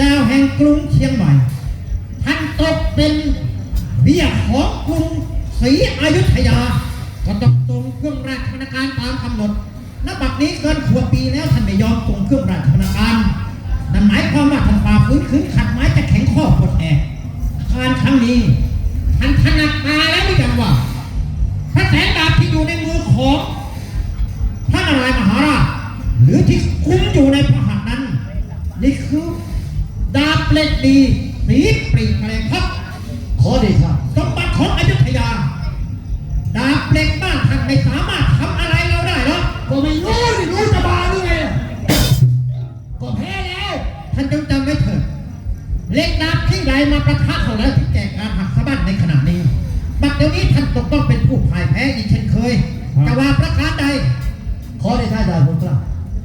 จ้าแห่งกรุงเชียงใหม่ ท่านตกเป็นเบี้ยของกรุงศรีอยุธยา ก็ต้องส่งเครื่องราชบรรณาการตามกำหนดณบัดนี้เกินขวบปีแล้วท่านไม่ยอมส่งเครื่องราชบรรณาการนั่นหมายความว่าท่านฝ่าฝืนขืนขัดไม้จะแข็งข้อปวดแอกการครั้งนี้ท่านถนัดตาแล้วหรือยังว่าพระแสงดาบที่อยู่ในมือของพระนารายมหาราชหรือที่คุ้มอยู่ในพระหัตถ์นั้น นี่คือ ดาบเหล็กดีสีปรีกแมลงครับ ขอเดชะสมบัติของอยุธยา ดาบเหล็กบ้านท่านไม่สามารถทำอะไรเราได้หรอกก็ไม่รู้นี่รู้จะมาหรือไงก็แพ้แล้ว ท่านจงจำไว้เถิดเหล็กดาบที่ใดมาประทะเขาแล้วถึงแก่การหักสะบั้นในขณะนี้บัดเดี๋ยวนี้ท่านตกต้องเป็นผู้พ่ายแพ้อีกเช่นเคยครับจะว่าประ